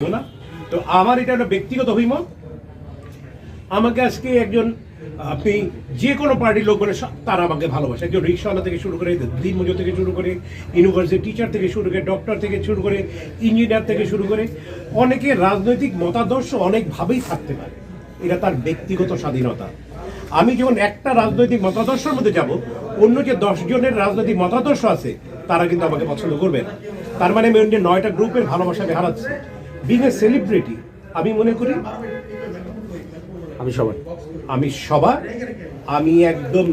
না। তো আমার এটা একটা ব্যক্তিগত অভিমত। আমাকে আজকে একজন, আপনি যে কোনো পার্টির লোক বলে তারা আমাকে ভালোবাসে। একজন রিক্সাওয়ালা থেকে শুরু করে দিন মজুর থেকে শুরু করে ইউনিভার্সিটি টিচার থেকে শুরু করে ডক্টর থেকে শুরু করে ইঞ্জিনিয়ার থেকে শুরু করে, অনেকে রাজনৈতিক মতাদর্শ অনেকভাবেই থাকতে পারে। এটা তার ব্যক্তিগত স্বাধীনতা। আমি যখন একটা রাজনৈতিক মতাদর্শের মধ্যে যাব, অন্য যে জনের রাজনৈতিক মতাদর্শ আছে, তারা কিন্তু আমাকে পছন্দ করবে না। তার মানে আমি অন্য নয়টা গ্রুপের ভালোবাসা আমি হারাচ্ছি। বিং এ সেলিব্রিটি আমি মনে করি আমি সবাই আমি সবার আমি একদম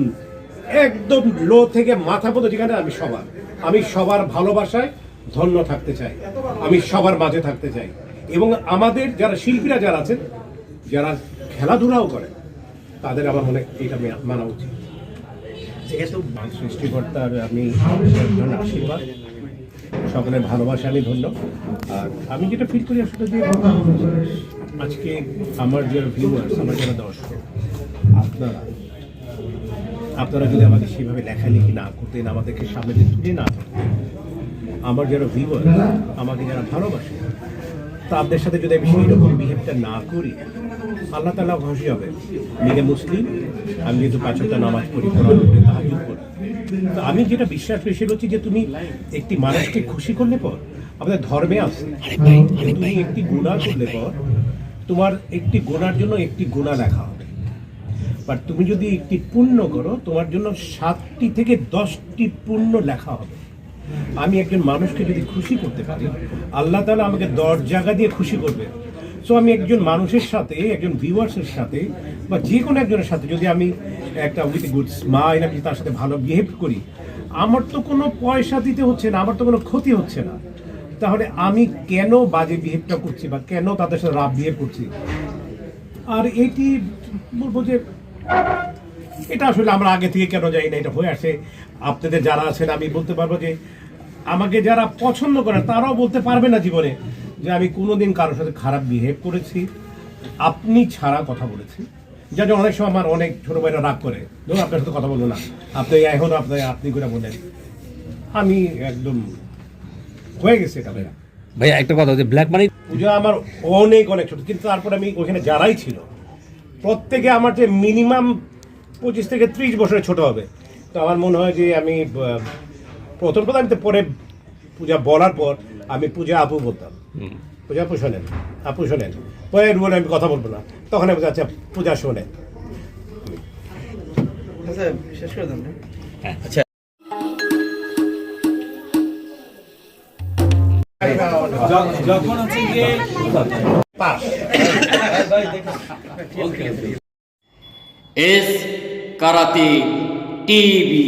একদম লো থেকে মাথা পর্যন্ত যেখানে আমি সবার। আমি সবার ভালোবাসায় ধন্য থাকতে চাই। আমি সবার মাঝে থাকতে চাই। এবং আমাদের যারা শিল্পীরা যারা আছেন যারা খেলাধুলাও করে তাদের আমার মনে এটা মানা উচিত। যেহেতু সৃষ্টিকর্তার আমি আশীর্বাদ সকলের ভালোবাসা, আমি ধন্য আর আমি যেটা ফিল করি আসলে যে আজকে আমার যারা ভিউয়ার্স আমার যারা দর্শক, আপনারা আপনারা যদি আমাকে সেভাবে লেখালেখি না করতেন, আমাদেরকে সামনে তুলে না আমার যারা ভিউয়ার আমাকে যারা ভালোবাসে, তাদের সাথে যদি আমি সেই রকম বিহেভটা না করি, আল্লাহ তালা খুশি হবে নিজে মুসলিম, আমি যেহেতু পাঁচটা নামাজ পড়ি তাহাজুদ করি আমি যেটা বিশ্বাস করি সেটা হচ্ছে যে তুমি একটি মানুষকে খুশি করলে পর আমাদের ধর্মে আছে তুমি একটি গুণা করলে পর তোমার একটি গোনার জন্য একটি গুণা লেখা হবে। বাট তুমি যদি একটি পুণ্য করো তোমার জন্য সাতটি থেকে দশটি পুণ্য লেখা হবে। আমি একজন মানুষকে যদি খুশি করতে পারি আল্লাহ তালা আমাকে দশ জায়গা দিয়ে খুশি করবে। সো আমি একজন মানুষের সাথে, একজন ভিউয়ার্সের সাথে, বা যে কোনো একজনের সাথে, যদি আমি একটা উইথ গুড স্মাইল আমি তার সাথে ভালো বিহেভ করি, আমার তো কোনো পয়সা দিতে হচ্ছে না, আমার তো কোনো ক্ষতি হচ্ছে না। তাহলে আমি কেন বাজে বিহেভটা করছি, বা কেন তাদের সাথে রাব বিহেভ করছি? আর এটি বলব যে, এটা আসলে আমরা আগে থেকে কেন যাই না, এটা হয়ে আসে। আপনাদের যারা আছেন, আমি বলতে পারব যে, আমাকে যারা পছন্দ করে, তারাও বলতে পারবে না জীবনে। যে আমি কোনোদিন কারোর সাথে খারাপ বিহেভ করেছি। আপনি ছাড়া কথা বলেছি। যার জন্য অনেক সময় আমার অনেক ছোট ভাইরা রাগ করে। ধরুন আপনার সাথে কথা বলব না। আপনি এখন আপনি আপনি করে বলেন। আমি একদম হয়ে গেছে এটা ভাইয়া। ভাইয়া একটা কথা যে ব্ল্যাক মানি পূজা আমার অনেক অনেক ছোট। কিন্তু তারপরে আমি ওখানে যারাই ছিল প্রত্যেকে আমার যে মিনিমাম পঁচিশ থেকে ত্রিশ বছরের ছোট হবে। তো আমার মনে হয় যে আমি প্রথম প্রথম আমি তো পরে পূজা বলার পর আমি পূজা আপু বলতাম। পূজা আপু শোনেন আপু শোনেন পরে বলে আমি কথা বলব না। তখন আমি আচ্ছা পূজা শোনেন আচ্ছা শেষ করে দেন আচ্ছা। যখন হচ্ছে যে পাস। S karate TV.